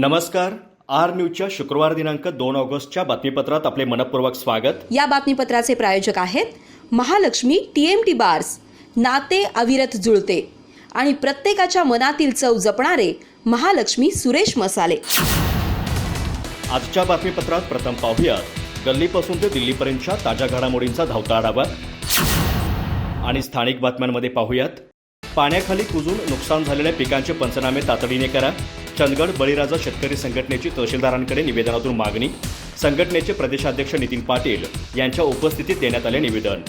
नमस्कार. आर न्यूजच्या शुक्रवार दिनांक दोन ऑगस्टच्या बातमीपत्रात आपले मनपूर्वक स्वागत. या बातमीपत्राचे प्रायोजक आहेत Mahalaxmi T M T bars नाते अविरत जुळते आणि प्रत्येकाच्या मनातील चव जपणारे महालक्ष्मी सुरेश मसाले. आजच्या बातमीपत्रात प्रथम पाहूयात. गल्लीपासून ते दिल्लीपर्यंतच्या ताज्या घडामोडींचा धावता आढावा. आणि स्थानिक बातम्यांमध्ये पाहूयात. पाण्याखाली कुजून नुकसान झालेल्या पिकांचे पंचनामे तातडीने करा. चंदगड बळीराजा शेतकरी संघटनेची तहसीलदारांकडे निवेदनातून मागणी. संघटनेचे प्रदेशाध्यक्ष नितीन पाटील यांच्या उपस्थितीत देण्यात आले निवेदन.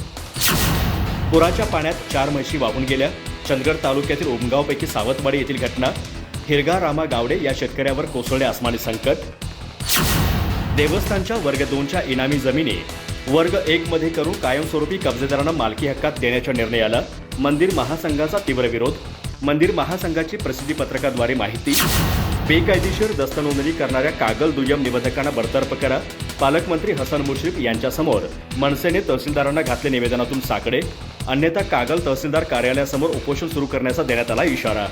पुराच्या पाण्यात चार म्हशी वाहून गेल्या. चंदगड तालुक्यातील उमगावपैकी सावतवाडी येथील घटना. हिरगा रामा गावडे या शेतकऱ्यावर कोसळले आसमानी संकट. देवस्थानच्या वर्ग दोनच्या इनामी जमिनी वर्ग एक मध्ये करून कायमस्वरूपी कब्जेदारांना मालकी हक्कात देण्याच्या निर्णयाला मंदिर महासंघाचा तीव्र विरोध. मंदिर महासंघाची प्रसिद्धी पत्रकाद्वारे माहिती. बेकायदेशीर दस्तनोंदणी करणाऱ्या कागल दुय्यम निबंधकांना बडतर्फ करा. पालकमंत्री हसन मुश्रीफ यांच्यासमोर मनसेने तहसीलदारांना घातले निवेदनातून साकडे. अन्यथा कागल तहसीलदार कार्यालयासमोर उपोषण सुरू करण्याचा देण्यात आला इशारा.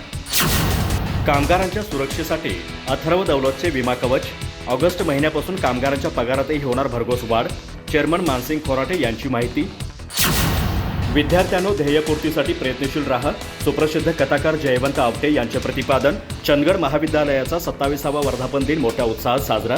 कामगारांच्या सुरक्षेसाठी अथर्व दौलतचे विमा कवच. ऑगस्ट महिन्यापासून कामगारांच्या पगारातही होणार भरघोस वाढ. चेअरमन मानसिंग खोराटे यांची माहिती. विद्यार्थ्यांनो ध्येयपूर्तीसाठी प्रयत्नशील राहा. सुप्रसिद्ध कथाकार जयवंत आवटे यांचे प्रतिपादन. चंदगड महाविद्यालयाचा सत्तावीसावा वर्धापन दिन मोठ्या उत्साहात साजरा.